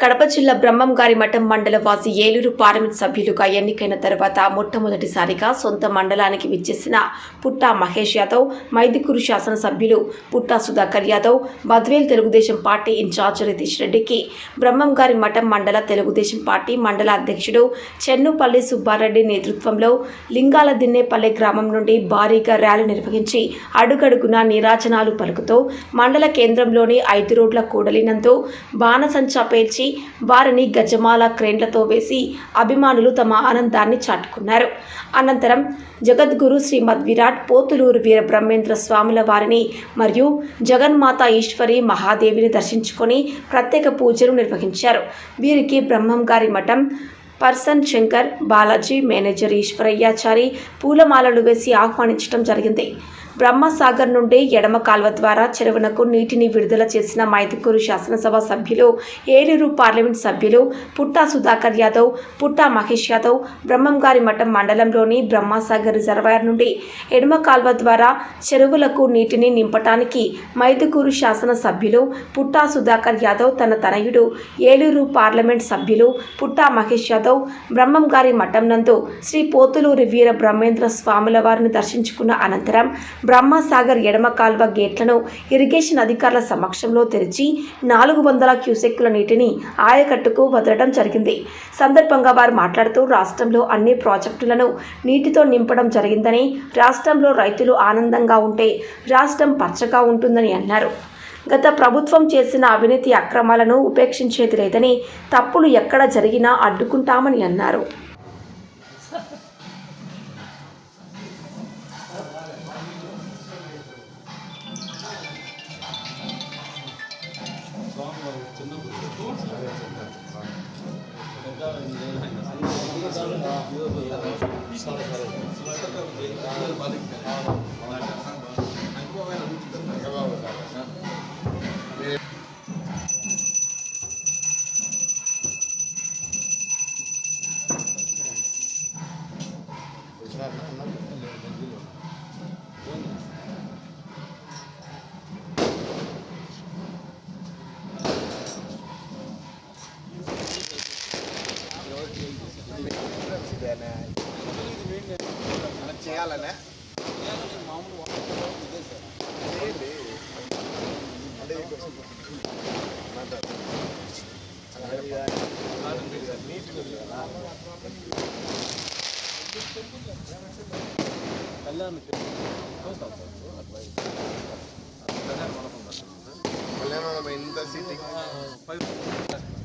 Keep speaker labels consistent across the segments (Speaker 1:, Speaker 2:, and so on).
Speaker 1: కడప జిల్లా బ్రహ్మంగారి మఠం మండల వాసి ఏలూరు పార్లమెంట్ సభ్యులుగా ఎన్నికైన తర్వాత మొట్టమొదటిసారిగా సొంత మండలానికి విచ్చేసిన పుట్టా మహేష్ యాదవ్ మైదుకూరు శాసనసభ్యులు Putta Sudhakar Yadav Badvel Telugu Desam party in charge Ritish రెడ్డికి బ్రహ్మంగారి మఠం మండల తెలుగుదేశం పార్టీ మండల అధ్యక్షుడు చెన్నుపల్లి సుబ్బారెడ్డి నేతృత్వంలో లింగాల దిన్నేపల్లె గ్రామం నుండి భారీగా ర్యాలీ నిర్వహించి అడుగడుగున నిరాజనాలు పలుకుతూ మండల కేంద్రంలోని ఐదు రోడ్ల కూడలినందు బాణసంచా పేల్చి వారిని గజమాల క్రేన్లతో వేసి అభిమానులు తమ ఆనందాన్ని చాటుకున్నారు. అనంతరం జగద్గురు శ్రీమద్ విరాట్ పోతులూరు వీర బ్రహ్మేంద్ర స్వాముల వారిని మరియు జగన్మాత ఈశ్వరి మహాదేవిని దర్శించుకొని ప్రత్యేక పూజలు నిర్వహించారు. వీరికి బ్రహ్మం గారి మఠం పర్సన్ శంకర్ బాలాజీ మేనేజర్ ఈశ్వరయ్యాచారి పూలమాలలు వేసి ఆహ్వానించడం జరిగింది. బ్రహ్మసాగర్ నుండి ఎడమ కాల్వ ద్వారా చెరువునకు నీటిని విడుదల చేసిన మైదుకూరు శాసనసభ సభ్యులు ఏలూరు పార్లమెంట్ సభ్యులు పుట్టా సుధాకర్ యాదవ్ పుట్టా మహేష్ యాదవ్ బ్రహ్మంగారి మఠం మండలంలోని బ్రహ్మసాగర్ రిజర్వాయర్ నుండి ఎడమ కాల్వ ద్వారా చెరువులకు నీటిని నింపటానికి మైదుకూరు శాసన సభ్యులు పుట్టా సుధాకర్ యాదవ్ తన తనయుడు ఏలూరు పార్లమెంట్ సభ్యులు పుట్టా మహేష్ యాదవ్ బ్రహ్మంగారి మఠం నందు శ్రీ పోతులూరి వీర బ్రహ్మేంద్ర స్వాముల వారిని దర్శించుకున్న అనంతరం బ్రహ్మసాగర్ ఎడమ కాల్వ గేట్లను ఇరిగేషన్ అధికారుల సమక్షంలో తెరిచి నాలుగు వందల క్యూసెక్కుల నీటిని ఆయకట్టుకు వదలడం జరిగింది. సందర్భంగా వారు మాట్లాడుతూ రాష్ట్రంలో అన్ని ప్రాజెక్టులను నీటితో నింపడం జరిగిందని రాష్ట్రంలో రైతులు ఆనందంగా ఉంటే రాష్ట్రం పచ్చగా ఉంటుందని అన్నారు. గత ప్రభుత్వం చేసిన అవినీతి అక్రమాలను ఉపేక్షించేది లేదని తప్పులు ఎక్కడ జరిగినా అడ్డుకుంటామని అన్నారు.
Speaker 2: చేయాలనే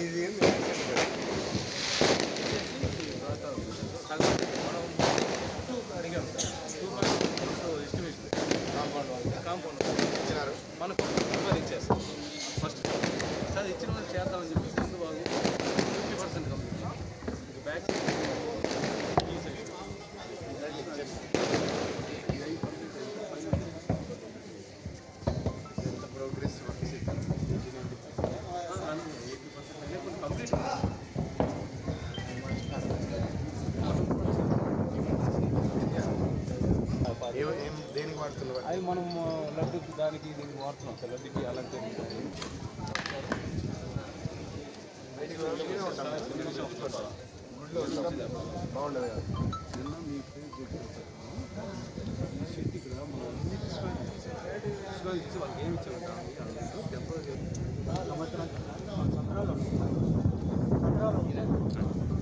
Speaker 2: ఇది ఏంది? ఇచ్చినారు
Speaker 3: మనకు నెంబర్ ఇచ్చేస్తాం ఫస్ట్ సార్ ఇచ్చిన వాళ్ళు చేద్దామని చెప్పేసి ముందు వాళ్ళు ఫిఫ్టీ పర్సెంట్ కంప్లీట్ బ్యాక్ ఈ సెక్షన్
Speaker 2: ఎంత ప్రోగ్రెస్ వర్క్స్ ఇది.
Speaker 3: ఎయిటీ పర్సెంట్ కొన్ని కంప్లీట్
Speaker 2: ఏం- ఏం దేనికి వాడుతున్నారు
Speaker 3: అవి మనం లడ్డుకి దానికి దీనికి వాడుతున్నాం సార్ లడ్డుకి
Speaker 2: ఉంటాం. బాగుండదు కదా
Speaker 3: నిన్న మీ పేరు చెప్పారు ఈ షెట్ ఇక్కడ మనం ఇసుక ఇచ్చి వాళ్ళకి ఏమి ఇచ్చారు టెంపరీ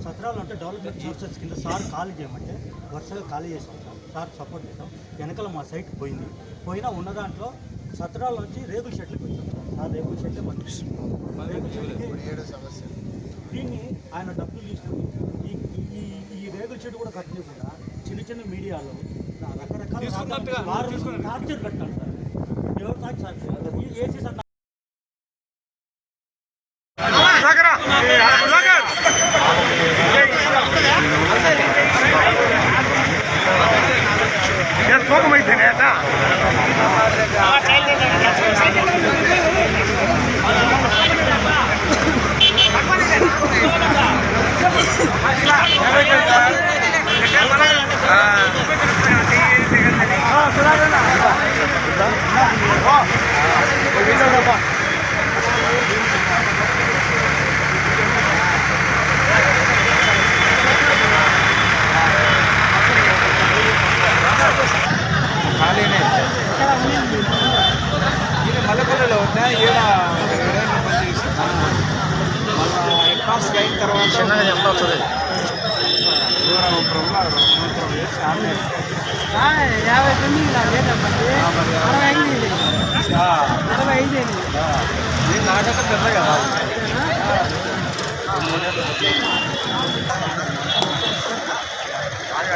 Speaker 4: సత్రాలు అంటే డెవలప్మెంట్ సోర్సెస్ కింద సార్ ఖాళీ చేయమంటే వరుసగా ఖాళీ చేసాం సార్ సపోర్ట్ చేసాం వెనకాల మా సైట్ పోయింది. పోయినా ఉన్న దాంట్లో సత్రాల నుంచి రేగుల షెట్లకు వచ్చాం. సార్ రేగుల షెట్లే
Speaker 2: సమస్య
Speaker 4: దీన్ని ఆయన డబ్బులు తీసుకుని ఈ ఈ రేగుల షెడ్ కూడా కట్టలేకుండా చిన్న చిన్న మీడియాలో రకరకాల టార్చర్ పెట్టాలి సార్. ఎవరు టార్చర్ సార్? ఏసీ సార్
Speaker 5: ಮಗು ಮೈತೇನೆ ಆಯ್ತಾ Gracias.
Speaker 2: ఖాళీనే. ఇది మల్లెపల్లిలో ఉన్నా ఈడ అడ్వాన్స్ అయిన తర్వాత
Speaker 5: యాభై తొమ్మిది అరవై ఐదు. అరవై ఐదు
Speaker 2: నాకంటే పెద్ద కదా.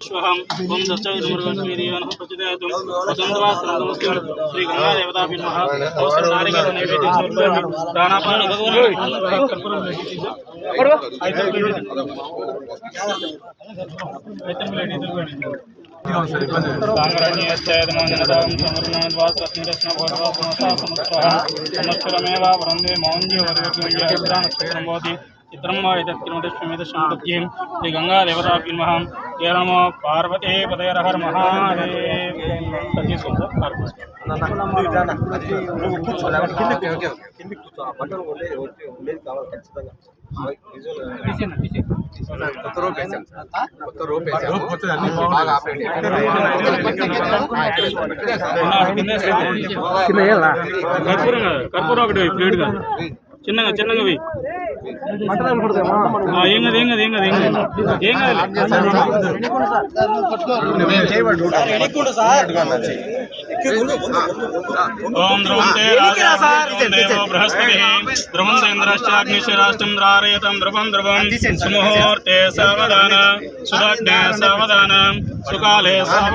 Speaker 6: श्वहं ओम दत्तविदमुर्गस्मीदेवनः प्रचोदयातुं वसन्तवासनमस्कार श्री गंगा देवताभ्यो नमः नमस्कार नारिकेल नैवेद्य समर्पयामि प्राणापान भगवान् कर्पूरं సంవత్సరమేవ వరందే మౌంజీ వరవేకుం భవతి చిత్రం వా యత్కిరమదశ్వమిదశ్వమపద్యం శ్రీ గంగా దేవతాభ్యో నమః. జయ నమో పార్వతే పదయర హర మహాదేవ్
Speaker 2: కొత్త రోప్ వేసాం కొత్త రోప్ వేసాం బాగా ఆపండి
Speaker 6: కర్పూరం కర్పూరం ఒకటి ప్లేట్ కాదు చిన్నగా చిన్నగా ఏం కాదు ఏం కాదు ఏం కాదు ఏం కాదు ఏం కాదు ఓం ధ్రువంతే దేవో బృహస్పతి ధ్రువంత ఇంద్రశ్చాగ్నిశరాష్టం ద్రారయతం ధ్రువం ధ్రువం సుముహూర్తే సావధాన సులగ్నే సావధాన సుకాలే
Speaker 2: సార్.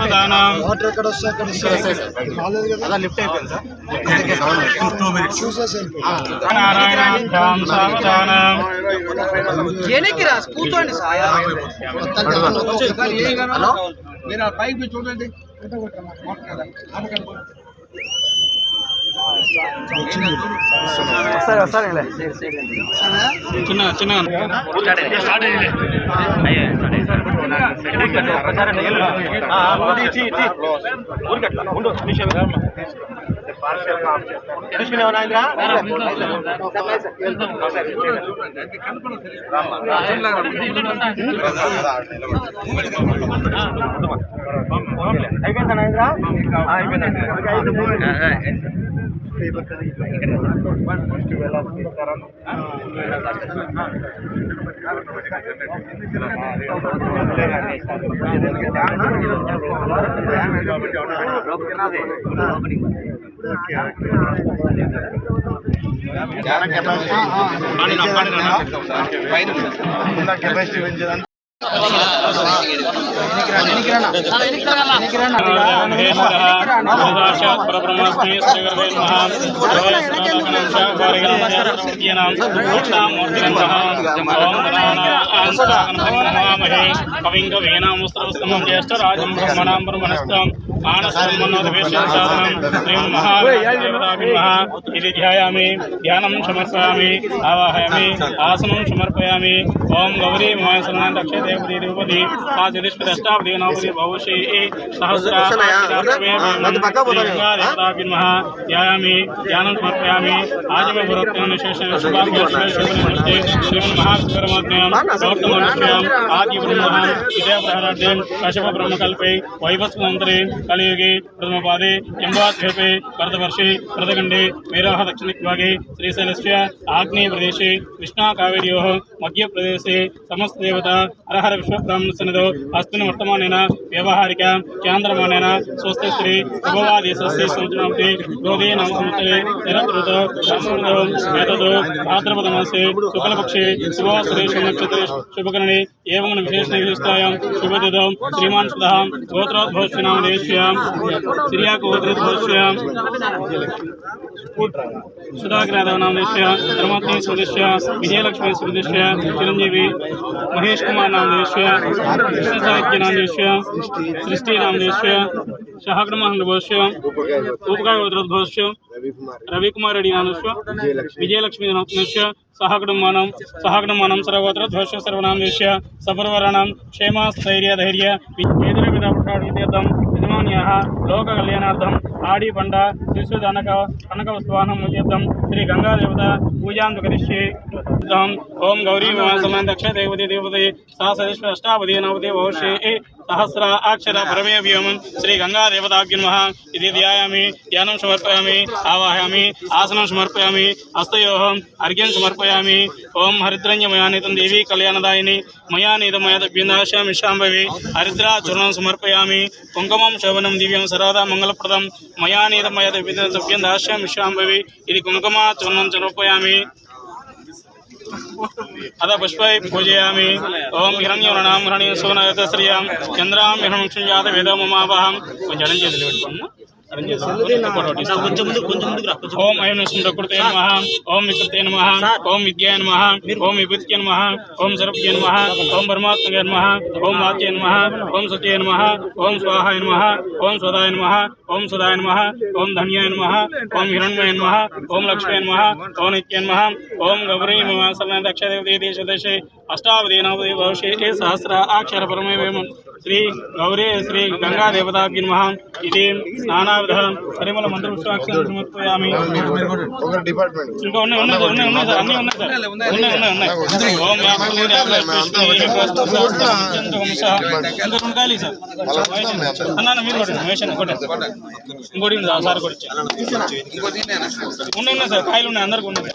Speaker 6: నారాయణాభ్యాం
Speaker 5: రా కూర్చోండి సార్.
Speaker 2: హలో? మీరు ఆ పైకి పోయి చూడండి
Speaker 6: చిన్న చిన్నగా
Speaker 2: కెపాసిటీ పెంచేదాన్ని
Speaker 6: కవిం కవీనాముస్త్రవస్తమం జ్యేష్ఠరాజం బ్రహ్మణాం బ్రహ్మణస్థం మానసన్మన్నోదవేశ్వరం శ్రీం మహాదేవతాభిమః ఇది ధ్యాయామి ధ్యానం సమర్పయామి ఆవాహయామి ఆసనం సమర్పయామి ఓం గౌరీ మహాసనాన్ దక్ష దేవతి ద్రౌపది ఆ చతుష్పది అష్టావధి నవపది భవిష్యే సహస్రాభిమః ధ్యాయామి ధ్యానం సమర్పయామి ఆజమ గురుత్వం విశేషణ శుభాభ్యర్థి శ్రీమన్ మహాశివరమాజ్ఞాం గౌతమనుష్యాం ఆది బ్రహ్మ విద్యాప్రహరార్థం కశ్యప బ్రహ్మకల్పే వైవస్వంతరే కలియుగి ప్రథమపాది ఎంబాధ్యోపి భరతవర్షి భరతఖండే మేరాహ దక్షిణిక్వాగి శ్రీశైలస్య ఆగ్నేయ ప్రదేశి కృష్ణా కావేర్యో మధ్యప్రదేశి సమస్త దేవత హరహర విశ్వబ్రాహ్మణసనదో అస్తుని వర్తమానేన వ్యవహారిక కేంద్రమానేన స్వస్తి శ్రీ భగవాదీశ్వస్తి సంవత్సరాంతి రోదే నామ సంవత్సరే నిరంతరుతో సంస్కృతో వేదతో శుభకరణి ఏమైనా విశేష విశిష్టాయం శుభదిదం శ్రీమాన్ సుధాం గోత్రోద్భోషనామేశ్వ ಶ್ರೀಯಾಮ್ ಶ್ರೀಯಾಕೋದ್ರ ಶ್ರೀಯಾಮ್ ಸುಧಾಕರಾಧವನಾಮದೇಶ್ಯ ಧರ್ಮಾತ್ಮಿ ಸ್ವದೇಶ್ಯ ವಿಜಯಲಕ್ಷ್ಮಿ ಸ್ವದೇಶ್ಯ ಚಿರಂಜೀವಿ ಮಹೇಶ್ ಕುಮಾರ್ ನಾಮದೇಶ್ಯ ಕೃಷ್ಣ ಸಾಹಿತ್ಯ ನಾಮದೇಶ್ಯ ಸೃಷ್ಟಿ ನಾಮದೇಶ್ಯ
Speaker 2: ಶಹಗ್ರಮಹಂದ್ರಭೋಶ್ಯ
Speaker 6: ಉಪಗಾಯೋದ್ರದ್ಭೋಶ್ಯ ರವಿಕುಮಾರ್ ರೆಡ್ಡಿ ನಾಮದೇಶ್ಯ ವಿಜಯಲಕ್ಷ್ಮಿ ನಾಮದೇಶ್ಯ सहगणमानं सहगणमानं सर्वत्र ध्वश सर्वनां विषय सपर्वराणां क्षेमा स्थैर्य धैर्य एतद्विधप्रकारणं యజమాన్య లోక కళ్యాణార్థం ఆడి పండ శిశు ధనక కనక వస్తువాహనం ముఖ్యం శ్రీ గంగాదేవత పూజాంత కరిష్యే. ఓం గౌరీ సమాన దక్ష దేవతి దేవతే సహ సదస్వ అష్టావధి నవతి భవిష్యే సహస్ర అక్షర పరమే వ్యోమం శ్రీ గంగా దేవతాభ్యున్మః ఇది ధ్యాయామి ధ్యానం సమర్పయామి ఆవాహయామి ఆసనం సమర్పయామి హస్తయోహం అర్ఘ్యం సమర్పయామి. ఓం హరిద్రంజమయానితం దేవీ కళ్యాణదాయిని మయా నీతమయదభ్యుందాశ్యామి శాంభవి. హరిద్రా చూర్ణం సమర్పయామి. కుంకుమం శోభనం దివ్యం సర్వదా మంగళప్రదం. మయా నీతమయదభ్యుందాశ్యామి శాంభవి. ఇది కుంకుమ చూర్ణం సమర్పయామి. అద పుష్పై పూజయామి ఓం హిరణ్యవర్ణాం హిరణ్య సోనయత శ్రియాం చంద్రాం హిరణం జాత వేదముమావహం కొంచెం ఎడం చేతులు పెట్టుకున్నా ఎడం చేతులు ఫోటో తీసుకో. ఓం ఐం ప్రకృతే నమ ఓం వికృతే నమ ఓం విద్యాయ నమ ఓం విభూతికే నమ ఓం సర్వజ్ఞ నమ ఓం పరమాత్మకే నమ ఓం వాచ్య నమ ఓం సత్య నమ ఓం స్వాహాయ నమ ఓం స్వదాయ నమ ఓం సుదాయ నమ ఓం ధన్యాయ నమ ఓం హిరణ్మయ నమ ఓం లక్ష్మీ నమ ఓం నిత్య నమ ఓం గౌరీ నమ సర్వ దక్షదేవతే దేశ దేశే అష్టావధి నవది భవిష్యే సహస్ర అక్షర పరమేమం శ్రీ గౌరే శ్రీ గంగా దేవతా నమ ఇది నానావిధ పరిమళ మంత్ర సమర్పయామి ఇంకా ఉన్నాయి ఉన్నాయి సార్, ఉన్నాయి ఉన్నాయి సార్ ఉన్నాయి సార్. ఉన్నాయి ఉన్నాయి ఉన్నాయి. ఓం ఇంకా రెండు సార్. అన్న మీరు కొట్టండి కొట్టండి. ఇంకోటి ఉంది, సార్ కొట్టి ఉన్నాయి ఉన్నాయి సార్ కాయలు ఉన్నాయి అందరికి ఉన్నాయి.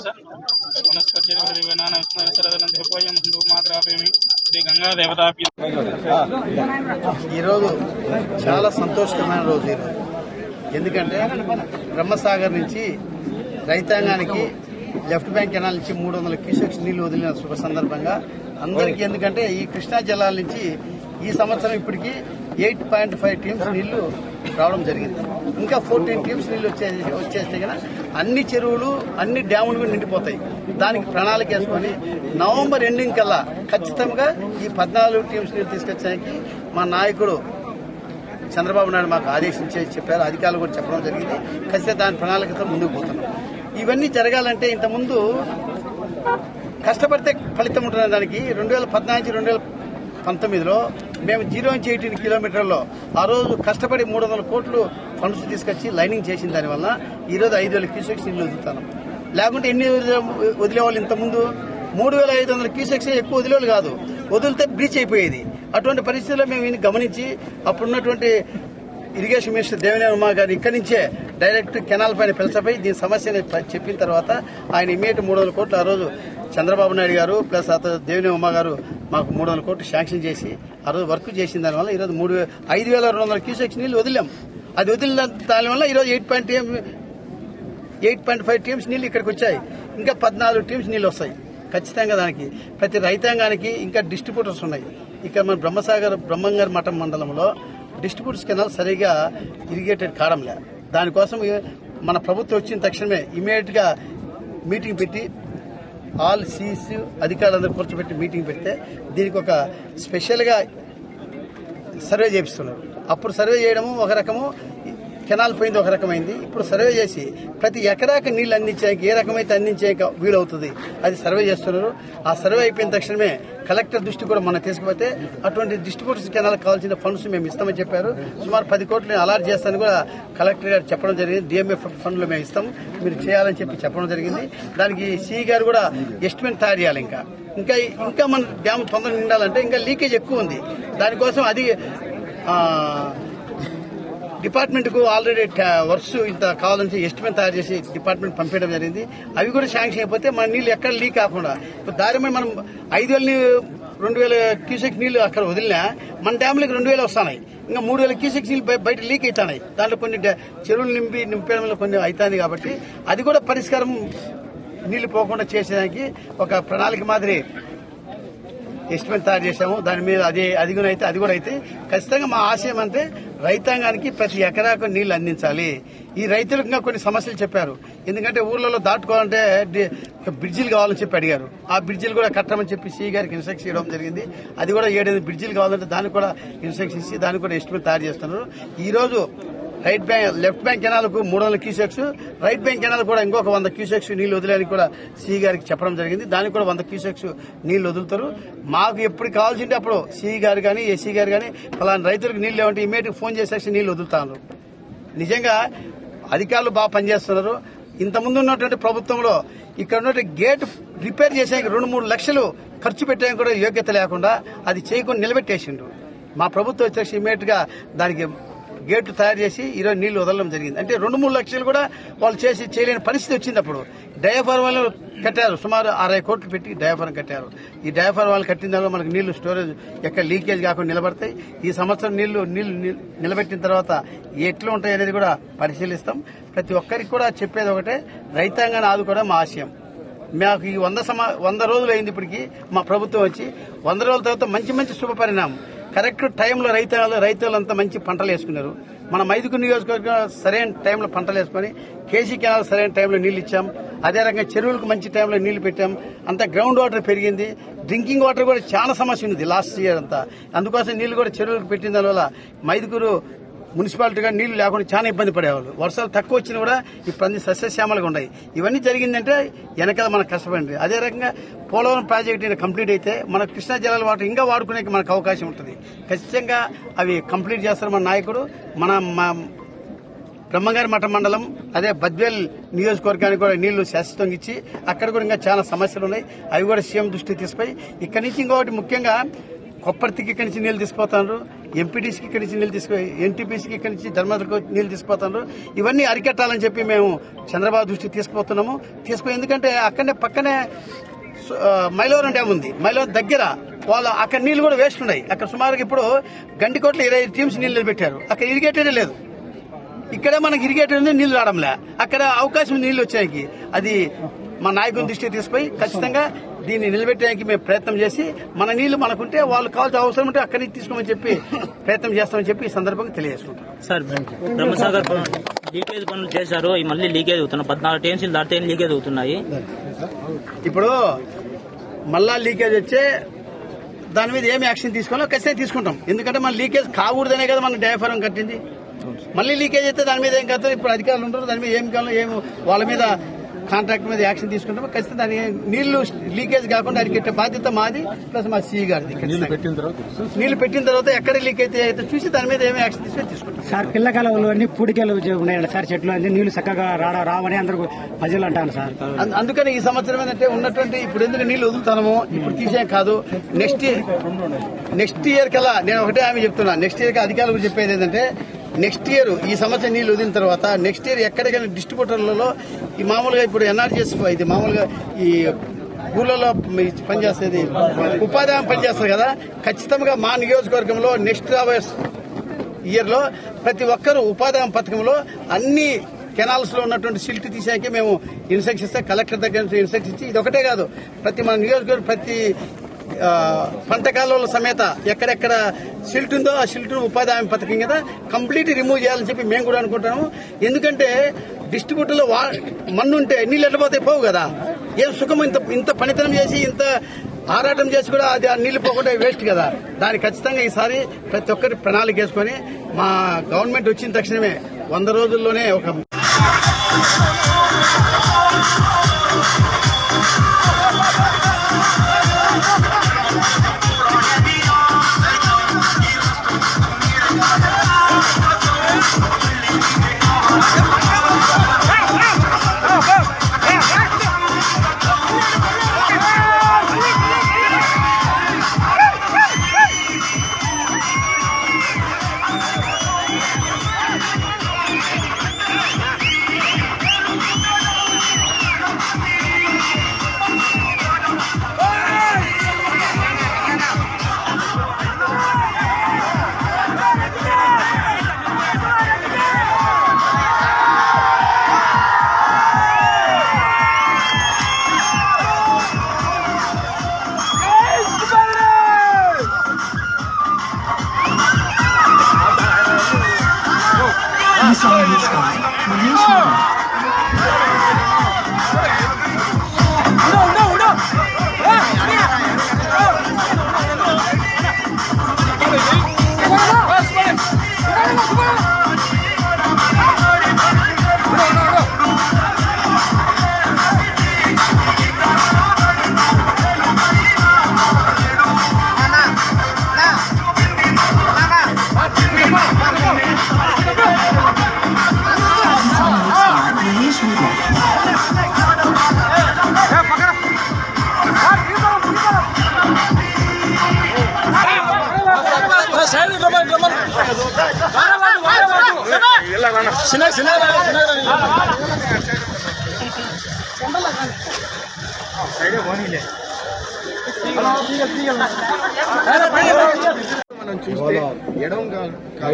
Speaker 6: సార్ వనస్పతి నాన్న శరదనంద హృపయం హిందూ మాత్రాపేమి శ్రీ గంగా దేవతాపి
Speaker 7: ఈరోజు చాలా సంతోషకరమైన రోజు ఈరోజు ఎందుకంటే బ్రహ్మసాగర్ నుంచి రైతాంగానికి లెఫ్ట్ బ్యాంక్ కెనాల్ నుంచి మూడు వందల క్యూసెక్స్ నీళ్ళు వదిలిన శుభ సందర్భంగా అందరికీ ఎందుకంటే ఈ కృష్ణా జలాల నుంచి ఈ సంవత్సరం ఇప్పటికీ ఎయిట్ పాయింట్ ఫైవ్ టీమ్స్ నీళ్ళు రావడం జరిగింది. ఇంకా ఫోర్టీన్ టీమ్స్ నీళ్ళు వచ్చే వచ్చేస్తే కనుక అన్ని చెరువులు అన్ని డ్యాములు కూడా నిండిపోతాయి. దానికి ప్రణాళిక వేసుకొని నవంబర్ ఎండింగ్ కల్లా ఖచ్చితంగా ఈ పద్నాలుగు టీమ్స్ నీళ్ళు తీసుకొచ్చడానికి మా నాయకుడు చంద్రబాబు నాయుడు మాకు ఆదేశించే చెప్పారు. అధికారులు కూడా చెప్పడం జరిగింది. ఖచ్చితంగా దాని ప్రణాళికతో ముందుకు పోతున్నాం. ఇవన్నీ జరగాలంటే ఇంతకుముందు కష్టపడితే ఫలితం ఉంటున్న దానికి రెండు వేల పద్నాలుగు రెండు వేల పంతొమ్మిదిలో మేము జీరో నుంచి ఎయిటీన్ కిలోమీటర్లో ఆ రోజు కష్టపడి మూడు వందల కోట్లు ఫండ్స్ తీసుకొచ్చి లైనింగ్ చేసిన దానివల్ల ఈరోజు ఐదు వేల క్యూసెక్స్ నీళ్ళు వదులుతాను లేకుంటే ఎన్ని వదిలే- వదిలేవాళ్ళు ఇంతకుముందు? మూడు వేల ఐదు వందల క్యూసెక్స్ ఎక్కువ వదిలేవాళ్ళు కాదు. వదిలితే బ్రీచ్ అయిపోయేది. అటువంటి పరిస్థితుల్లో మేము ఈయన గమనించి అప్పుడున్నటువంటి ఇరిగేషన్ మినిస్టర్ దేవినేని ఉమా గారు ఇక్కడి నుంచే డైరెక్ట్ కెనాల్ పైన పిలిచపోయి దీని సమస్యని చెప్పిన తర్వాత ఆయన ఇమీడియట్ మూడు వందల కోట్లు ఆ రోజు చంద్రబాబు నాయుడు గారు ప్లస్ అతను దేవిని ఉమ్మ గారు మాకు మూడు వందల కోట్లు శాంక్షన్ చేసి ఆ రోజు వర్క్ చేసిన దానివల్ల ఈరోజు మూడు ఐదు వేల రెండు వందల క్యూసెక్స్ నీళ్ళు వదిలాం. అది వదిలిన దానివల్ల ఈరోజు eight point eight point five teams నీళ్ళు ఇక్కడికి వచ్చాయి. ఇంకా పద్నాలుగు టీమ్స్ నీళ్ళు వస్తాయి. ఖచ్చితంగా దానికి. ప్రతి రైతాంగానికి ఇంకా డిస్ట్రిబ్యూటర్స్ ఉన్నాయి. ఇక్కడ మన బ్రహ్మసాగర్ బ్రహ్మంగారి మఠం మండలంలో డిస్ట్రిబ్యూటర్స్ కెనాల్ సరిగా ఇరిగేటెడ్ కావడంలే దానికోసం మన ప్రభుత్వం వచ్చిన తక్షణమే ఇమీడియట్గా మీటింగ్ పెట్టి ఆల్ సీస్ అధికారులందరూ కూర్చోబెట్టి మీటింగ్ పెడితే దీనికి ఒక స్పెషల్గా సర్వే చేపిస్తున్నారు. అప్పుడు సర్వే చేయడము ఒక రకము కెనాల్ పోయింది ఒక రకమైంది. ఇప్పుడు సర్వే చేసి ప్రతి ఎకరాకి నీళ్ళు అందించేకి ఏ రకమైతే అందించేకి వీలవుతుంది అది సర్వే చేస్తున్నారు. ఆ సర్వే అయిపోయిన తక్షణమే కలెక్టర్ దృష్టి కూడా మనం తీసుకుపోతే అటువంటి డిస్ట్రిబ్యూటర్స్ కెనాల్ కావాల్సిన ఫండ్స్ మేము ఇస్తామని చెప్పారు. సుమారు పది కోట్లు అలాట్ చేస్తానని కూడా కలెక్టర్ గారు చెప్పడం జరిగింది. డిఎంఎఫ్ ఫండ్లు మేము ఇస్తాం. మీరు చేయాలని చెప్పి చెప్పడం జరిగింది. దానికి సిఈ గారు కూడా ఎస్టిమేట్ తయారు చేయాలి ఇంకా. ఇంకా ఇంకా మన డ్యామ్ తొందరగా నిండాలంటే ఇంకా లీకేజ్ ఎక్కువ ఉంది. దానికోసం అది డిపార్ట్మెంట్కు ఆల్రెడీ వర్క్స్ ఇంత కావాలని ఎస్టిమేట్ తయారు చేసి డిపార్ట్మెంట్ పంపించడం జరిగింది. అవి కూడా శాంక్షన్ అయిపోతే మన నీళ్ళు ఎక్కడ లీక్ కాకుండా ఇప్పుడు దారి మనం ఐదు వేల రెండు వేల క్యూసెక్ నీళ్ళు అక్కడ వదిలినా మన డ్యామ్లకి రెండు వేలు వస్తున్నాయి ఇంకా మూడు వేల క్యూసెక్స్ నీళ్ళు బయట లీక్ అవుతున్నాయి దాంట్లో కొన్ని చెరువులు నింపి నింపడంలో కొన్ని అవుతుంది కాబట్టి అది కూడా పరిష్కారం నీళ్ళు పోకుండా చేసేదానికి ఒక ప్రణాళిక మాదిరి ఎస్టిమేట్ తయారు చేశాము దాని మీద అదే అది కూడా అయితే అది కూడా అయితే ఖచ్చితంగా మా ఆశయం అంటే రైతాంగానికి ప్రతి ఎకరాకు నీళ్ళు అందించాలి. ఈ రైతులకు కొన్ని సమస్యలు చెప్పారు. ఎందుకంటే ఊర్లలో దాటుకోవాలంటే బ్రిడ్జిలు కావాలని చెప్పి అడిగారు. ఆ బ్రిడ్జిలు కూడా కట్టమని చెప్పి సీ గారికి ఇన్స్ట్రక్షన్ ఇవ్వడం జరిగింది. అది కూడా ఏడైదు బ్రిడ్జిలు కావాలంటే దానికి కూడా ఇన్స్ట్రక్షన్ ఇచ్చి దానికి కూడా ఎస్టిమేట్ తయారు చేస్తున్నారు. ఈ రోజు రైట్ బ్యాంక్ లెఫ్ట్ బ్యాంక్ కెనాల్కు మూడు వందల క్యూసెక్స్ రైట్ బ్యాంక్ కెనాల్ కూడా ఇంకొక వంద క్యూసెక్స్ నీళ్ళు వదిలేని కూడా సి గారికి చెప్పడం జరిగింది. దానికి కూడా వంద క్యూసెక్స్ నీళ్ళు వదులుతారు. మాకు ఎప్పుడు కావాల్సింటే అప్పుడు సిఈ గారు కానీ ఎస్సీ గారు కానీ ఫలానా రైతులకు నీళ్ళు లేవంటే ఇమీడియట్ ఫోన్ చేసేసి నీళ్ళు వదులుతాను నిజంగా అధికారులు బాగా పనిచేస్తున్నారు. ఇంతకుముందు ఉన్నటువంటి ప్రభుత్వంలో ఇక్కడ ఉన్నటువంటి గేట్ రిపేర్ చేసేందుకు రెండు మూడు లక్షలు ఖర్చు పెట్టడానికి కూడా యోగ్యత లేకుండా అది చేయకుండా నిలబెట్టేసిండు మా ప్రభుత్వం వచ్చేసి ఇమీడియట్గా దానికి గేట్లు తయారు చేసి ఈరోజు నీళ్ళు వదలడం జరిగింది. అంటే రెండు మూడు లక్షలు కూడా వాళ్ళు చేసి చేయలేని పరిస్థితి వచ్చింది అప్పుడు. డయాఫార్ వాళ్ళు కట్టారు. సుమారు అరవై కోట్లు పెట్టి డయాఫార్మ్ కట్టారు. ఈ డయాఫార్ వాళ్ళు కట్టిన తర్వాత మనకు నీళ్ళు స్టోరేజ్ ఎక్కడ లీకేజ్ కాకుండా నిలబడతాయి. ఈ సంవత్సరం నీళ్ళు నీళ్ళు నిలబెట్టిన తర్వాత ఎట్లా ఉంటాయి అనేది కూడా పరిశీలిస్తాం. ప్రతి ఒక్కరికి కూడా చెప్పేది ఒకటే రైతాంగాన్ని ఆదుకోవడం మా ఆశయం. మాకు ఈ వంద సమా వంద రోజులు అయింది ఇప్పటికి మా ప్రభుత్వం వచ్చి వంద రోజుల తర్వాత మంచి మంచి శుభ పరిణామం. కరెక్ట్ టైంలో రైతులు రైతులంతా మంచి పంటలు వేసుకున్నారు. మన మైదుకు నియోజకవర్గం సరైన టైంలో పంటలు వేసుకొని కేసీ కెనాల్ సరైన టైంలో నీళ్ళు ఇచ్చాం. అదే రకంగా చెరువులకు మంచి టైంలో నీళ్ళు పెట్టాం. అంత గ్రౌండ్ వాటర్ పెరిగింది. డ్రింకింగ్ వాటర్ కూడా చాలా సమస్య ఉంది లాస్ట్ ఇయర్ అంతా. అందుకోసం నీళ్ళు కూడా చెరువులకు పెట్టిన దానివల్ల మైదుకూరు మున్సిపాలిటీగా నీళ్ళు లేకుండా చాలా ఇబ్బంది పడేవాళ్ళు. వర్షాలు తక్కువ వచ్చినా కూడా ఇప్పుడు అన్ని సస్యశ్యామలుగా ఉన్నాయి. ఇవన్నీ జరిగిందంటే వెనకాల మనకు కష్టపడింది. అదే రకంగా పోలవరం ప్రాజెక్ట్ కంప్లీట్ అయితే మన కృష్ణా జలాల వాటర్ ఇంకా వాడుకునే మనకు అవకాశం ఉంటుంది. ఖచ్చితంగా అవి కంప్లీట్ చేస్తారు మన నాయకుడు. మన మా- బ్రహ్మంగారి మఠ మండలం అదే బద్వేల్ నియోజకవర్గానికి కూడా నీళ్ళు శాశ్వతంగా ఇచ్చి అక్కడ కూడా ఇంకా చాలా సమస్యలు ఉన్నాయి. అవి కూడా సీఎం దృష్టికి తీసుకుపోయి ఇక్కడి నుంచి ఇంకొకటి ముఖ్యంగా కొప్పర్తికి ఇక్కడి నుంచి నీళ్ళు తీసుకుపోతారు ఎంపీటీసీకి ఇక్కడి నుంచి నీళ్ళు తీసుకు ఎన్టీపీసీకి ఇక్కడి నుంచి ధర్మకు నీళ్ళు తీసుకుపోతారు ఇవన్నీ అరికట్టాలని చెప్పి మేము చంద్రబాబు దృష్టికి తీసుకుపోతున్నాము. తీసుకుపోయి ఎందుకంటే అక్కడనే పక్కనే సు- మైలవరం డ్యామ్ ఉంది. మైలవరం దగ్గర వాళ్ళు అక్కడ నీళ్ళు కూడా వేస్ట్ ఉన్నాయి. అక్కడ సుమారుగా ఇప్పుడు గంటికోట్ల ఇరవై టీమ్స్ నీళ్ళు పెట్టారు అక్కడ ఇరిగేటెడే లేదు. ఇక్కడే మనకి ఇరిగేటర్ ఉంది నీళ్ళు రావడంలే. అక్కడ అవకాశం నీళ్ళు వచ్చాయి. అది మా నాయకుని దృష్టికి తీసుకుపోయి ఖచ్చితంగా దీన్ని నిలబెట్టడానికి మేము ప్రయత్నం చేసి మన నీళ్ళు మనకుంటే వాళ్ళు కావాల్సిన అవసరం ఉంటే అక్కడి నుంచి తీసుకోమని చెప్పి ప్రయత్నం చేస్తామని చెప్పి ఈ సందర్భంగా తెలియజేసుకుంటాం
Speaker 8: సార్ బ్రహ్మసాగర్ లీకేజ్ పనులు చేశారు. ఈ మళ్ళీ లీకేజ్ అవుతున్నాయి. పద్నాలుగు టీఎంసీలు దాటితే లీకేజ్ అవుతున్నాయి.
Speaker 7: ఇప్పుడు మళ్ళా లీకేజ్ వచ్చే దాని మీద ఏమి యాక్షన్ తీసుకోవాలో ఖచ్చితంగా తీసుకుంటాం. ఎందుకంటే మన లీకేజ్ కాకూడదనే కదా మన డయాఫారం కట్టింది. మళ్ళీ లీకేజ్ అయితే దాని మీద ఏం కడతారు? ఇప్పుడు అధికారులు ఉంటారు. దాని మీద ఏం కావాలో ఏం వాళ్ళ మీద కాంట్రాక్ట్ మీద యాక్షన్ తీసుకుంటాం ఖచ్చితంగా దాని నీళ్ళు లీకేజ్ కాకుండా అరికెట్టే బాధ్యత మాది ప్లస్ మా సీ గారిది. నీళ్ళు పెట్టిన తర్వాత ఎక్కడ లీక్ అయితే అయితే చూసి దాని మీద ఏమి యాక్షన్ తీసుకొని తీసుకుంటాం.
Speaker 5: సార్ పిల్లకాయలు అన్ని పూడికలు ఉన్నాయండి సార్ చెట్లు అన్ని నీళ్ళు చక్కగా రాడ రావని అందరూ ప్రజలు అంటాను సార్.
Speaker 7: అందు- అందుకని ఈ సంవత్సరం ఏంటంటే ఉన్నటువంటి ఇప్పుడు ఎందుకు నీళ్ళు వదులుతాము ఇప్పుడు తీసేం కాదు. నెక్స్ట్ నెక్స్ట్ ఇయర్ కల్లా నేను ఒకటే ఆమె చెప్తున్నా. నెక్స్ట్ ఇయర్ అధికారులు కూడా చెప్పేది ఏంటంటే నెక్స్ట్ ఇయర్ ఈ సంవత్సరం నీళ్ళు వదిలిన తర్వాత నెక్స్ట్ ఇయర్ ఎక్కడికైనా డిస్ట్రిబ్యూటర్లలో ఈ మామూలుగా ఇప్పుడు ఎన్ఆర్జీఎస్ ఇది మామూలుగా ఈ ఊళ్ళలో పనిచేసేది ఉపాధి హామీ పనిచేస్తారు కదా. ఖచ్చితంగా మా నియోజకవర్గంలో నెక్స్ట్ రాబోయే ఇయర్లో ప్రతి ఒక్కరూ ఉపాధి హామీ పథకంలో అన్ని కెనాల్స్లో ఉన్నటువంటి సిల్ట్ తీసాకే మేము ఇన్స్ట్రక్షన్ ఇస్తే కలెక్టర్ దగ్గర నుంచి ఇన్స్ట్రక్షన్ ఇచ్చి ఇది ఒకటే కాదు. ప్రతి మన నియోజకవర్గం ప్రతి పంట కాలువల సమేత ఎక్కడెక్కడ సిల్ట్ ఉందో ఆ సిల్ట్ ఉపాధి హామీ పథకం కింద కంప్లీట్ రిమూవ్ చేయాలని చెప్పి మేము కూడా అనుకుంటాము ఎందుకంటే డిస్ట్రిబ్యూటర్లో వా మన్ను ఉంటే నీళ్ళు ఎట్లపోతాయి పోవు కదా. ఏం సుఖం ఇంత ఇంత పనితనం చేసి ఇంత ఆరాటం చేసి కూడా అది నీళ్ళు నీళ్ళు పోకుండా వేస్ట్ కదా. దానికి ఖచ్చితంగా ఈసారి ప్రతి ఒక్కరి ప్రణాళిక వేసుకొని మా గవర్నమెంట్ వచ్చిన తక్షణమే వంద రోజుల్లోనే ఒక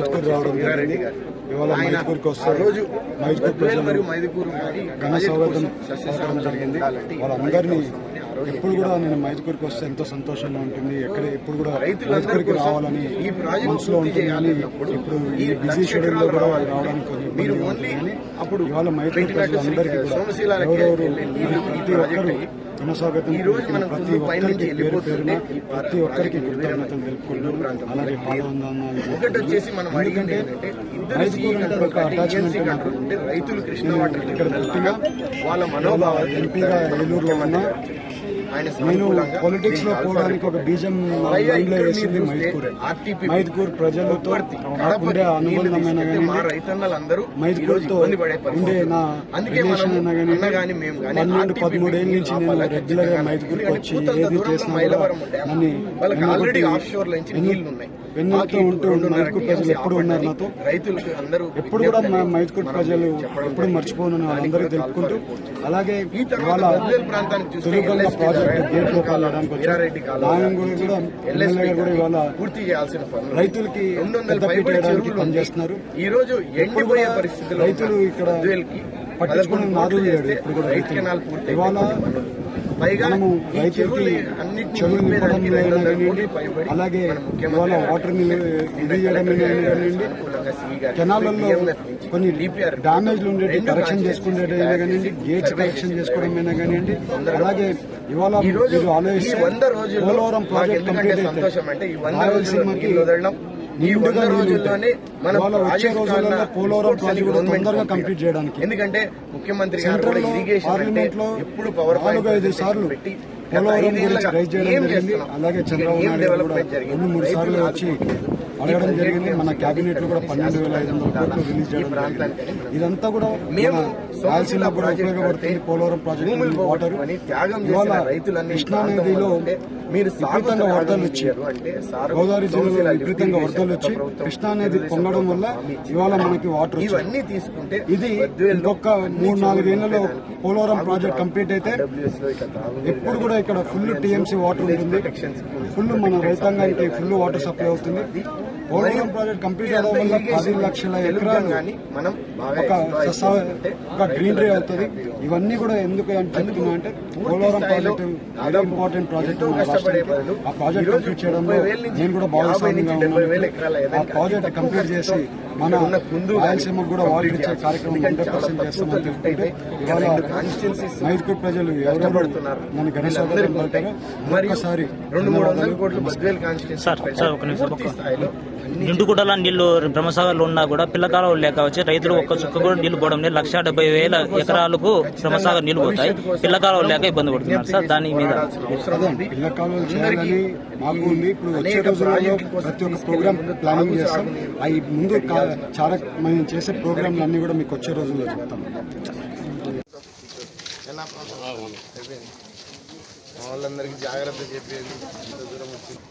Speaker 9: మైదుకూరు రావడం జరిగింది. ఇవాళ మైదుకూరుకి వస్తారు.
Speaker 10: రోజు
Speaker 9: మైదుకూరు ప్రజలు ఘన స్వాగతం పలకడం జరిగింది. వాళ్ళందరినీ ఎప్పుడు కూడా నేను మైదుకూరుకి వస్తే ఎంతో సంతోషంగా ఉంటుంది. ఎక్కడ ఎప్పుడు కూడా మైదుకూరుకి రావాలని మనసులో ఉంటుంది కానీ ఇప్పుడు
Speaker 10: ఈ
Speaker 9: బిజీ షెడ్యూల్లో కూడా
Speaker 10: రావాలి.
Speaker 9: రావడానికి కొంచెం
Speaker 10: మీరు
Speaker 9: ఇబ్బందిగా
Speaker 10: ఓన్లీ
Speaker 9: ఉంటుంది కానీ
Speaker 10: అప్పుడు
Speaker 9: ఇవాళ మైదుకూరు ప్రజలందరికీ కూడా ఎవరెవరు
Speaker 10: వెళ్ళే
Speaker 9: ప్రతి ఒక్కరు
Speaker 10: మనం
Speaker 9: ప్రతి ఒక్కరికి పేరు పేరున ప్రతి ఒక్కరికి కృతజ్ఞతలు
Speaker 10: నిర్వీర్యమైంది.
Speaker 9: తెలుపుకుంటూ అలాగే
Speaker 10: అడిగింది
Speaker 9: ఎందుకంటే
Speaker 10: ఏంటంటే ఇద్దరు
Speaker 9: రైతు
Speaker 10: సీఈ
Speaker 9: అంటే ఒక
Speaker 10: ఏజెన్సీ
Speaker 9: నాకు. ఇక్కడ
Speaker 10: మనోభావాలు
Speaker 9: ఎంపీగా ఏలూరులో ఉన్నా నేను
Speaker 10: పొలిటిక్స్లో
Speaker 9: పోవడానికి ఒక బీజం నా
Speaker 10: పైగా
Speaker 9: మైండ్లో
Speaker 10: ఇక్కడ
Speaker 9: వేసింది
Speaker 10: RTP
Speaker 9: మైదుకూర్ ప్రజలతో
Speaker 10: నీళ్ళు
Speaker 9: అనుబంధమైన
Speaker 10: తీసుకెళ్తే మా
Speaker 9: కానీ
Speaker 10: రైతన్నలందరూ ఈరోజు
Speaker 9: మైదుకూరుతో
Speaker 10: ఇబ్బంది పడే
Speaker 9: ఉండే. నా రిలేషన్ అయినా
Speaker 10: అన్న
Speaker 9: కానీ పన్నెండు పదమూడేళ్ళ నుంచి నేను రెగ్యులర్గా
Speaker 10: ఎందుకంటే
Speaker 9: వచ్చి ఏది చేసినా
Speaker 10: ఉండే.
Speaker 9: నన్ను
Speaker 10: వాళ్ళకి ఆల్రెడీ
Speaker 9: వెన్నుకొట్టి
Speaker 10: ఆఫ్ షోర్ నుంచి
Speaker 9: వెన్ను-
Speaker 10: నీళ్ళు ఉన్నాయి
Speaker 9: వెన్నుతో
Speaker 10: మాకు ఇప్పుడు
Speaker 9: ఉంటూ మైదుకూరు ప్రజలు ఎప్పుడు ఉన్నారు. నాతో
Speaker 10: రైతులకు అందరూ
Speaker 9: ఎప్పుడు కూడా మా
Speaker 10: మనం
Speaker 9: ప్రజలు ఎప్పుడు. మర్చిపోను
Speaker 10: కూడా
Speaker 9: తెలుపుకుంటూ. అలాగే ఇవాళ ప్రాజెక్ట్
Speaker 10: కాలువ,
Speaker 9: గేట్ లోపల కూడా ఎమ్మెల్యే కూడా ఇవాళ
Speaker 10: పూర్తి చేయాల్సిన
Speaker 9: రైతులకి పెద్దపీట వేయడానికి పనిచేస్తున్నారు.
Speaker 10: ఈ రోజు ఎండిపోయే పరిస్థితిలో
Speaker 9: రైతులు ఇక్కడ పట్టించుకునే
Speaker 10: చేస్తే
Speaker 9: ఇప్పుడు కూడా
Speaker 10: రైతు
Speaker 9: ఇవాళ.
Speaker 10: పైగా చెరువులు
Speaker 9: అలాగే ఇవాళ వాటర్ కెనాలలో కొన్ని డ్యామేజ్లు ఉండేవి కరెక్షన్ చేసుకునేటైనా కానివ్వండి గేట్స్ కరెక్షన్
Speaker 10: చేసి
Speaker 9: చేసుకోవడమైనా కానివ్వండి అలాగే ఇవాళ మీరు ఆలోచిస్తే పోలవరం ప్రాజెక్ట్ కంప్లీట్ అయితే రాయలసీమకి
Speaker 10: ఈ వంద రోజుల్లోనే. మన
Speaker 9: పోలవరం తొందరగా. కంప్లీట్ చేయడానికి
Speaker 10: ఎందుకంటే ముఖ్యమంత్రి గారు ఇరిగేషన్ అంటే ఎప్పుడు పవర్
Speaker 9: సార్లు
Speaker 10: పెట్టి
Speaker 9: పోలవరం గురించి? అలాగే చంద్రబాబు నాయుడు కూడా? రెండు మూడు సార్లు వచ్చి. అడగడం జరిగింది. మన కేబినెట్లో కూడా పన్నెండు వేల ఐదు వందల కోట్లు రిలీజ్ చేయడం ఇదంతా కూడా
Speaker 10: మేము
Speaker 9: రాయలసీమ కూడా
Speaker 10: ప్రాజెక్ట్
Speaker 9: ఉపయోగపడుతుంది. పోలవరం ప్రాజెక్టు వాటర్ ఇవాళ కృష్ణా నదిలో
Speaker 10: మీరు
Speaker 9: విపరీతంగా వరదలు వచ్చి
Speaker 10: చేయరు అంటే సారు
Speaker 9: గోదావరి జిల్లాలో విపరీతంగా వరదలు వచ్చి కృష్ణా నది పొంగడం వల్ల ఇవాళ. మనకి వాటర్
Speaker 10: ఇవన్నీ తీసుకుంటే
Speaker 9: ఇది ఇంకొక మూడు
Speaker 10: నాలుగేళ్ళలో
Speaker 9: పోలవరం ప్రాజెక్ట్ కంప్లీట్ అయితే ఎప్పుడు కూడా ఇక్కడ ఫుల్ టీఎంసీ వాటర్ ఉంటుంది. ఫుల్ మన రైతాంగానికి ఫుల్ వాటర్ సప్లై అవుతుంది పోలవరం ప్రాజెక్ట్ కంప్లీట్ అవడం వల్ల పది లక్షల ఎకరాలు
Speaker 10: మనం
Speaker 9: ఒక గ్రీనరీ అవుతుంది. ఇవన్నీ కూడా ఎందుకు చెప్తున్నా అంటే
Speaker 10: Polavaram
Speaker 9: project
Speaker 10: very
Speaker 9: important
Speaker 10: project
Speaker 9: ఆ ప్రాజెక్ట్ కంప్లీట్ చేయడంలో నేను కూడా
Speaker 10: వేల
Speaker 9: ఉన్నాను ఆ ప్రాజెక్ట్ కంప్లీట్ చేసి మన రాయలసీమకు కూడా వాటర్
Speaker 10: కంప్లీట్
Speaker 9: ఇచ్చే. కార్యక్రమం హండ్రెడ్ పర్సెంట్ చేస్తామని
Speaker 10: కాన్స్టిట్యున్సీస్
Speaker 9: మైదుకూరు ప్రజలు
Speaker 10: ఉంటాయి.
Speaker 9: పలికారో
Speaker 10: మరియు
Speaker 9: ఒక్కసారి
Speaker 10: రెండు మూడు వందల. కోట్లు బద్వేల్ కాన్స్టిట్యున్సీ
Speaker 8: సార్, సార్, ఒక నిమిషం,
Speaker 10: పూర్తి
Speaker 8: ఒక్క-
Speaker 10: స్థాయిలో
Speaker 8: నిండుగుడల నీళ్ళు బ్రహ్మసాగర్లో ఉన్నా కూడా పిల్లకాలం లేక వచ్చి రైతులు ఒక్క చుక్క కూడా నీళ్ళు పోవడం లేదు. లక్ష డెబ్బై వేల ఎకరాలకు బ్రహ్మసాగర్ నీళ్ళు పోతాయి. పిల్లకాలం లేక ఇబ్బంది పడుతున్నారు సార్ దాని మీద.
Speaker 9: మాకు ఉంది. ఇప్పుడు వచ్చే రోజుల్లో ప్రతి ఒక్క ప్రోగ్రామ్ ప్లానింగ్ చేస్తాం. అవి ముందు చాలా మేము చేసే ప్రోగ్రాంలు అన్నీ కూడా మీకు వచ్చే రోజుల్లో చెప్తాం.
Speaker 10: వాళ్ళందరికీ జాగ్రత్త చెప్పేది ఇంత దూరం వచ్చింది.